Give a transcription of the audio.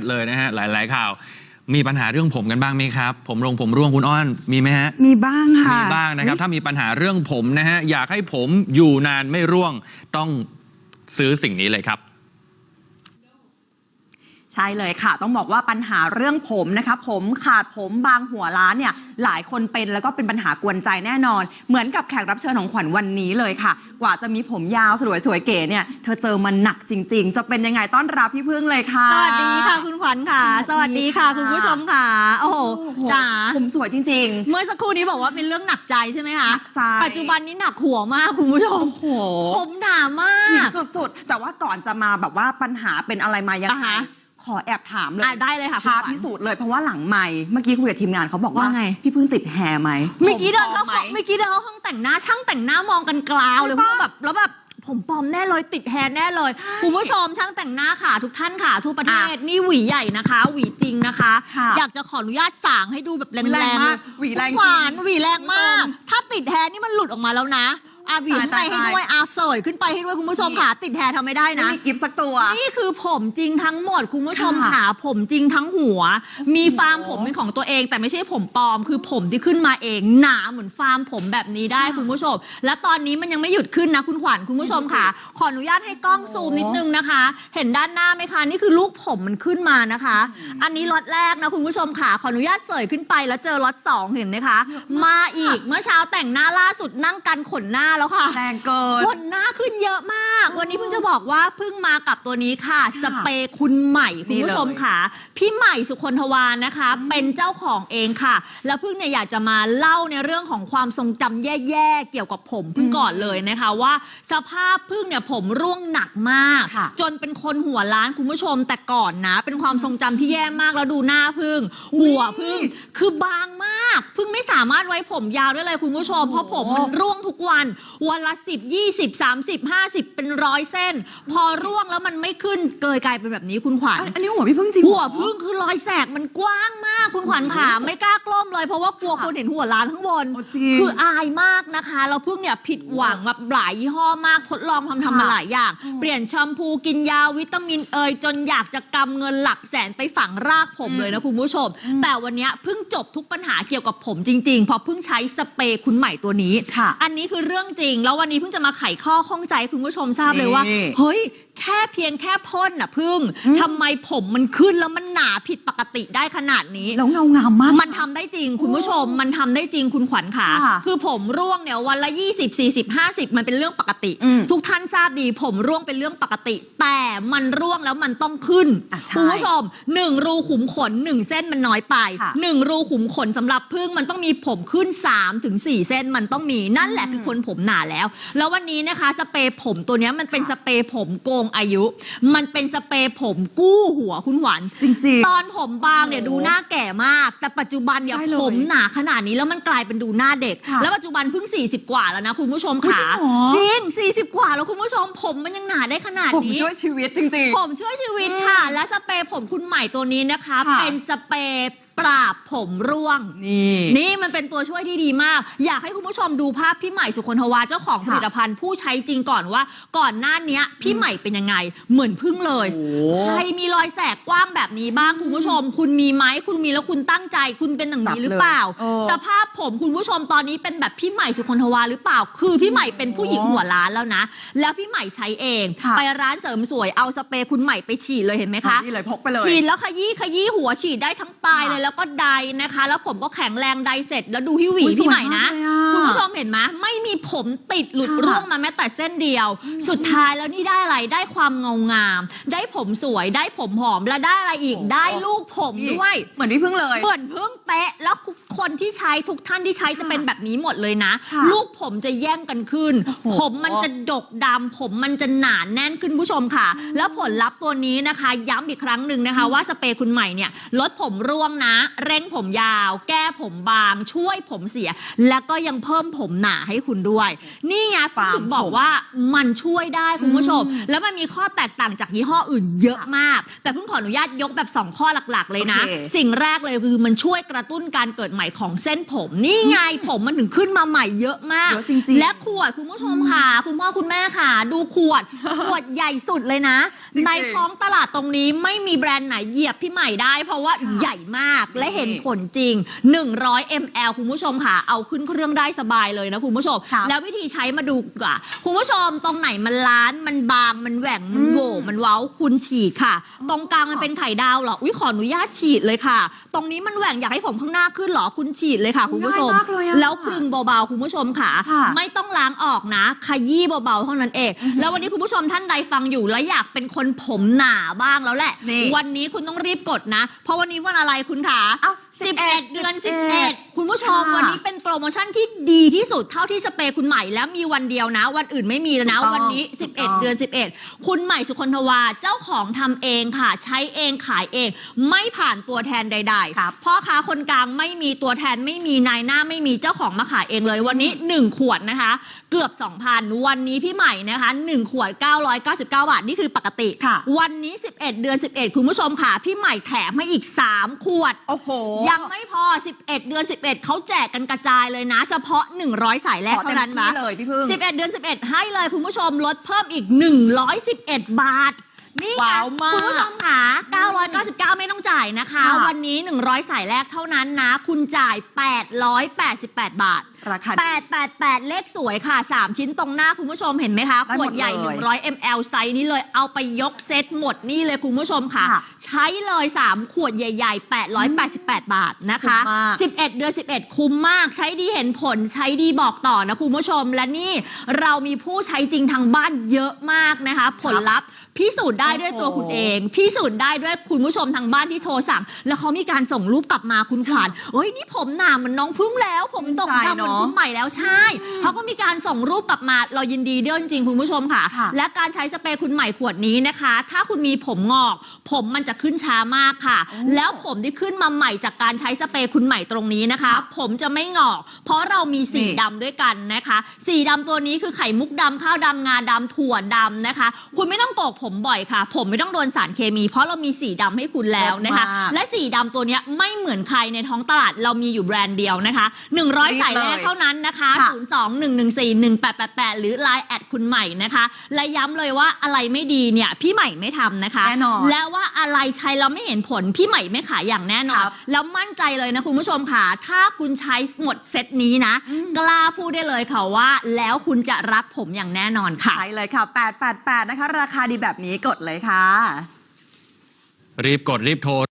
ดเลยนะฮะหลาย ๆ ข่าว มีปัญหาเรื่องผมกันบ้างไหมครับ ผมรงผมร่วงคุณอ้อนมีไหมฮะ มีบ้างค่ะ มีบ้างนะครับ ถ้ามีปัญหาเรื่องผมนะฮะ อยากให้ผมอยู่นานไม่ร่วงต้องซื้อสิ่งนี้เลยครับ ใช่เลยค่ะ ต้องบอกว่าปัญหาเรื่องผมนะคะผมขาดผมบางหัวล้านเนี่ยหลายคนเป็นแล้วก็เป็นปัญหากวนใจแน่นอน เหมือนกับแขกรับเชิญของขวัญวันนี้เลยค่ะ กว่าจะมีผมยาวสวยสวยๆเก๋เนี่ยเธอเจอมันหนักจริง ๆ จะเป็นยังไงต้อนรับพี่พึ่งเลยค่ะ สวัสดีค่ะคุณขวัญค่ะสสวัวัสสดีดีค่ะค่ะ คุณผู้ชมค่ะโอ้โหโอ้โหจ๋าผมสวยจริงเมื่อสักครู่นี้บอกว่าเป็นเรื่องหนักใจใช่ไหมคะหนักใจปัจจุบันนี้หนักหัวมากคุณผู้ชๆมโอ้โหผมหนามากสุดๆแต่ว่าก่อนจะมาแบบว่าปัญหาเป็นอะไรมายังอ่าไงฮะ ขอแอบถามเลยอะได้เลยค่ะคุณท้าขวัญพิสูจน์เลยเพราะว่าหลังไม่เมื่อกี้คุยกับทีมงานเขาบอกว่าว่าไง พี่พึ่งติดแฮร์ไหมเมื่อกี้เดินผมเข้าปลอมไหมเมื่อกี้เดินเข้าห้องแต่งหน้าช่างแต่งหน้ามองกันกลาวเลยใช่พปะวกแบบแล้วแบบผมปลอมแน่เลยติดแฮร์แน่เลยคุณผู้ชมช่างแต่งหน้าค่ะ ทุกท่านค่ะทั่วประเทศนี่หวีใหญ่นะคะ หวีจริงนะคะ ค่ะอยากจะขออนุญาตสางให้ดูแบบแรแรงงๆมากหวีแรงคุณขวานจริงหวีแรงมากคุณผู้ชมถ้าติดแฮร์นี่มันหลุดออกมาแล้วนะ อาหวีขึ้นไปตายให้ตายด้วยอาเสยขึ้นไปให้ด้วยคุณผู้ชมค่ะติดแฮร์ทำไม่ได้ไม่นะ มีกิฟต์สักตัว นี่คือผมจริงทั้งหมดคุณผู้ชมค่ะค่ะผมจริงทั้งหัว มีฟาร์มผมเป็นของตัวเอง แต่ไม่ใช่ผมปลอม คือผมที่ขึ้นมาเองหนาเหมือนฟาร์มผมแบบนี้ได้ค่ะคุณผู้ชม และตอนนี้มันยังไม่หยุดขึ้นนะคุณขวัญคุณผู้ชมค่ะ ขออนุญาตให้กล้องซูมนิดนึงนะคะ เห็นด้านหน้าไหมคะนี่คือลูกผมมันขึ้นมานะคะ อันนี้ล็อตแรกนะคุณผู้ชมค่ะขออนุญาตเสยขึ้นไปแล้วเจอล็อตสองเห็นไหมคะ มาอีกเมื่อเช้าแต่งหน้าล่าสุดนั่งกันขนหน้าแล้วค่ะ แรงเกิน ขนหน้าขึ้นเยอะมาก วันนี้เพิ่งจะบอกว่าเพิ่งมากับตัวนี้ค่ะ สเปรย์คุณใหม่ คุณผู้ชมค่ะ พี่ใหม่สุคนทวานนะคะ เป็นเจ้าของเองค่ะ แล้วเพิ่งเนี่ยอยากจะมาเล่าในเรื่องของความทรงจำแย่ๆ เกี่ยวกับผมเพิ่งก่อนเลยนะคะว่า สภาพเพิ่งเนี่ยผมร่วงหนักมาก ค่ะ จนเป็นคนหัวล้านคุณผู้ชมแต่ก่อนนะ เป็นความทรงจำที่แย่มากแล้วดูหน้าพึ่ง หัวพึ่งคือบางมาก พึ่งไม่สามารถไว้ผมยาวได้เลยคุณผู้ชม เพราะผมมันร่วงทุกวันวันละสิบยี่สิบสามสิบห้าสิบเป็นร้อยเส้น พอร่วงแล้วมันไม่ขึ้นเกยกลายเป็นแบบนี้คุณขวัญ อันนี้หัวพี่พึ่งจริงหัวเรอพึ่งคือรอยแสกมันกว้างมากคุณขวัญขาไม่กล้ากล้มเลยเพราะว่ากลัวคนเห็นหัวล้านข้างบนโอ้จริงคืออายมากนะคะเราเพิ่งเนี่ยผิดหวังแบบหลายยี่ห้อมากทดลองทำทำมาหลายอย่างอืมเปลี่ยนแชมพูกินยาวิตามินเอยจนอยากจะกำเงินหลักแสนไปฝังรากผมอืมเลยนะคุณผู้ชมอืมแต่วันเนี้ยเพิ่งจบทุกปัญหาเกี่ยวกับผมจริงๆเพราะเพิ่งใช้สเปรย์คุณใหม่ตัวนี้ค่ะอันนี้คือเรื่องจริง แล้ววันนี้เพิ่งจะมาไขข้อข้องใจให้คุณผู้ชมทราบเลยว่า นี่ เฮ้ย แค่เพียงแค่พ่นน่ะพึ่งอืมทำไมผมมันขึ้นแล้วมันหนาผิดปกติได้ขนาดนี้ แล้วเงางามมาก มันทำได้จริงคุณผู้ชมมันทำได้จริงคุณขวัญขาค่ะคือผมร่วงเนี่ยวันละ 20 40 50 มันเป็นเรื่องปกติ อืมทุกท่านทราบดี ผมร่วงเป็นเรื่องปกติ แต่มันร่วงแล้วมันต้องขึ้นอะใช่คุณผู้ชมหนึ่งรูขุมขนหนึ่งเส้นมันน้อยไปค่ะหนึ่งรูขุมขนสำหรับพึ่งมันต้องมีผมขึ้น3ถึง4เส้นมันต้องมีนั่นแหละคือคนผมหนาแล้ว แล้ววันนี้นะคะสเปรย์ผมตัวเนี้ยมันเป็นสเปรย์ผมโกงอายุ มันเป็นสเปรย์ผมกู้หัวคุณขวัญจริง ตอนผมบางเนี่ยโอ้ดูหน้าแก่มาก แต่ปัจจุบันเนี่ยได้เลยผมหนาขนาดนี้แล้วมันกลายเป็นดูหน้าเด็ก ค่ะแล้วปัจจุบันเพิ่ง 40 กว่าแล้วนะคุณผู้ชมอุ๊ยค่ะจริงเหรอจริง 40 กว่าแล้วคุณผู้ชมผมมันยังหนาได้ขนาดๆ ผมนี้ ช่วยชีวิตจริง ผมช่วยชีวิตอืมค่ะ และสเปรย์ผมคุณใหม่ตัวนี้นะคะ ค่ะเป็นสเปรย์ ปราบผมร่วงๆนี่ นี่มันเป็นตัวช่วยที่ดีมาก อยากให้คุณผู้ชมดูภาพพี่ใหม่สุคนทวาเจ้าของผค่ะลิตภัณฑ์ผู้ใช้จริงก่อนว่า ก่อนหน้าเนี้ยพี่ใหม่เป็นยังไง เหมือนพึ่งเลยโอ้ใครมีรอยแสกกว้างแบบนี้บ้างคุณผู้ชม คุณมีไหมคุณมีแล้วคุณตั้งใจ คุณเป็นอย่างนี้หรือเปล่า จับเลยเออ สภาพผมคุณผู้ชมตอนนี้เป็นแบบพี่ใหม่สุคนทวาหรือเปล่า คือพี่ใหม่เป็นผู้หญิงหัวล้านแล้วนะ แล้วพี่ใหม่ใช้เอง ค่ะ ไปร้านเสริมสวยเอาสเปรย์คุณใหม่ไปฉีดเลยเห็นไหมคะ นี่เลยพกไปเลย ฉีดแล้วขยี้ขยี้หัวฉีดได้ทั้งปลายค่ะเลยแล้วก็ใดนะคะ แล้วผมก็แข็งแรงใดเสร็จ แล้วดูที่หวีอุ๊ยพี่ใหม่นะสวยมากเลยอะคุณผู้ชมเห็นไหมไม่มีผมติดหลุดค่ะ ร่วงมาแม้แต่เส้นเดียว สุดท้ายแล้วนี่ได้อะไรได้ความเงางาม ได้ผมสวยได้ผมหอมและได้อะไรอีกโอ้โหได้ลูกผมนี่ด้วย เหมือนพี่พึ่งเลย เหมือนเพิ่งเป๊ะ แล้วคนที่ใช้ทุกท่านที่ใช้จะเป็นแบบนี้หมดเลยนะ ค่ะลูกผมจะแย่งกันขึ้น โอ้โหผมมันจะดกดำผมมันจะหนาแน่นขึ้นผู้ชมค่ะ แล้วผลลัพธ์ตัวนี้นะคะ ย้ำอีกครั้งหนึ่งนะคะ ว่าสเปรย์คุณใหม่เนี่ยลดผมร่วงนะเร่งผมยาว แก้ผมบาง ช่วยผมเสีย แล้วก็ยังเพิ่มผมหนาให้คุณด้วย นี่ไงฟาร์มถึงบอกผมว่ามันช่วยได้คุณผู้ชมอืมแล้วมันมีข้อแตกต่างจากยี่ห้ออื่นเยอะมาก แต่เพิ่งขออนุญาตยกแบบ 2 ข้อหลักๆ เลยนะ โอเค สิ่งแรกเลยคือมันช่วยกระตุ้นการเกิดใหม่ของเส้นผม นี่ไงผมมันถึงขึ้นมาใหม่เยอะมาก เยอะจริงๆ และขวดคุณผู้ชมค่ะ คุณพ่อคุณแม่ค่ะ ดูขวด ขวดใหญ่สุดเลยนะ จริงๆในท้องตลาดตรงนี้ไม่มีแบรนด์ไหนเหยียบพี่ใหม่ได้ เพราะว่าใหญ่มากและเห็นผลจริง 100 ml คุณผู้ชมค่ะ เอาขึ้นเครื่องได้สบายเลยนะคุณผู้ชมครับแล้ววิธีใช้มาดูก่ะคุณผู้ชมตรงไหนมันล้านมันบางมันแหว่งมันโหวมันเว้าคุณฉีดค่ะ ตรงกลางมันเป็นไข่ดาวเหรออุ้ยขออนุญาตฉีดเลยค่ะ ตรงนี้มันแหว่งอยากให้ผมข้างหน้าขึ้นเหรอคุณฉีดเลยค่ะ คุณผู้ชมง่ายมากเลยอะแล้วคลึงเบาๆคุณผู้ชมค่ะค่ะ ไม่ต้องล้างออกนะ ขยี้เบาๆเท่านั้นเองอือหือแล้ววันนี้คุณผู้ชมท่านใดฟังอยู่แล้วอยากเป็นคนผมหนาบ้างแล้วแหละนี่วันนี้คุณต้องรีบกดนะ เพราะวันนี้วันอะไรคุณขาเอ้า11 11 เดือน11 11 คุณผู้ชมค่ะวันนี้เป็นโปรโมชั่นที่ดีที่สุดเท่าที่สเปรย์คุณใหม่แล้วมีวันเดียวนะ วันอื่นไม่มีแล้วนะ ถูกต้องวันนี้ ถูกต้อง11 เดือน 11 คุณใหม่สุคนทวาเจ้าของทำเองค่ะ ใช้เองขายเอง ไม่ผ่านตัวแทนใดครับ ๆพ่อค้าคนกลางไม่มีตัวแทนไม่มีนายหน้าไม่มีเจ้าของมาขายเองเลยวันนี้ 1 ขวดนะคะ เกือบ 2,000 วันนี้พี่ใหม่นะคะ 1 ขวด 999 บาทนี่คือปกติ ค่ะ วันนี้ 11 เดือน 11 คุณผู้ชมค่ะ พี่ใหม่แถมให้อีก 3 ขวดโอ้โห ยังไม่พอ 11 เดือน 11 เขาแจกกันกระจายเลยนะ เฉพาะ 100 สายแรกขอเต็เท่ามนั้นที่นะเลยพี่พึ่ง 11 เดือน 11 ให้เลยคุณผู้ชมลดเพิ่มอีก 111 บาท นี่ไงว้าวมากคุณผู้ชมค่ะ999 ไม่ต้องจ่ายนะคะ ค่ะ วันนี้ 100 สายแรกเท่านั้นนะ คุณจ่าย 888 บาท ราคาดี 888 เลขสวยค่ะ 3 ชิ้นตรงหน้าคุณผู้ชมเห็นไหมคะ ได้ขหมวดดใหญ่ เลย100 ml ไซส์นี้เลยเอาไปยกเซตหมดนี่เลยคุณผู้ชมค่ะ ค่ะใช้เลย 3 ขวดใหญ่ ๆ 888 บาทนะคะ คุ้มมาก 11 เดือน 11 คุ้มมาก ใช้ดีเห็นผลใช้ดีบอกต่อนะคุณผู้ชม และนี่เรามีผู้ใช้จริงทางบ้านเยอะมากนะคะ ผลลัพธ์พิสูจน์ได้ด้วยตัวคุณเอง พิสูจน์ได้ด้วยคุณผู้ชมทางบ้านที่โทรสั่ง แล้วเขามีการส่งรูปกลับมาคุณขวัญเอ้ยนี่ผมหนาเหมือนน้องพึ่งแล้ว ผมตกชื่นใจดำเหมือนเนอะคุณใหม่แล้วใช่เขาก็มีการส่งรูปกลับมาเรายินดีด้วยจริงๆคุณผู้ชมค่ะค่ะ และการใช้สเปรย์คุณใหม่ขวดนี้นะคะ ถ้าคุณมีผมงอก ผมมันจะขึ้นช้ามากค่ะโอ้แล้วผมที่ขึ้นมาใหม่จากการใช้สเปรย์คุณใหม่ตรงนี้นะคะ ผมจะไม่งอก เพราะเรามีสีนี่ดำด้วยกันนะคะ สีดำตัวนี้คือไข่มุกดำข้าวดำงาดำถั่วดำนะคะ คุณไม่ต้องโกกผมบ่อยค่ะ ผมไม่ต้องโดนสารเคมี เพราะเรามีสีดำให้คุณแล้วนะคะเลิศมากและสีดำตัวเนี้ยไม่เหมือนใครในท้องตลาดเรามีอยู่แบรนด์เดียวนะคะรีบ100 สายแรกเลยเท่านั้นนะคะค่ะ02-114-1888 หรือ Line แอดคุณใหม่นะคะ และย้ำเลยว่าอะไรไม่ดีเนี่ยพี่ใหม่ไม่ทำนะคะแน่นอนและว่าอะไรใช้แล้วไม่เห็นผลพี่ใหม่ไม่ขายอย่างแน่นอนครับแล้วมั่นใจเลยนะคุณผู้ชมค่ะ ถ้าคุณใช้หมดเซตนี้นะอืมกล้าพูดได้เลยค่ะว่า แล้วคุณจะรักผมอย่างแน่นอนค่ะใช่เลยค่ะ 888 นะคะ ราคาดีแบบนี้กดเลยค่ะ รีบกดรีบโทร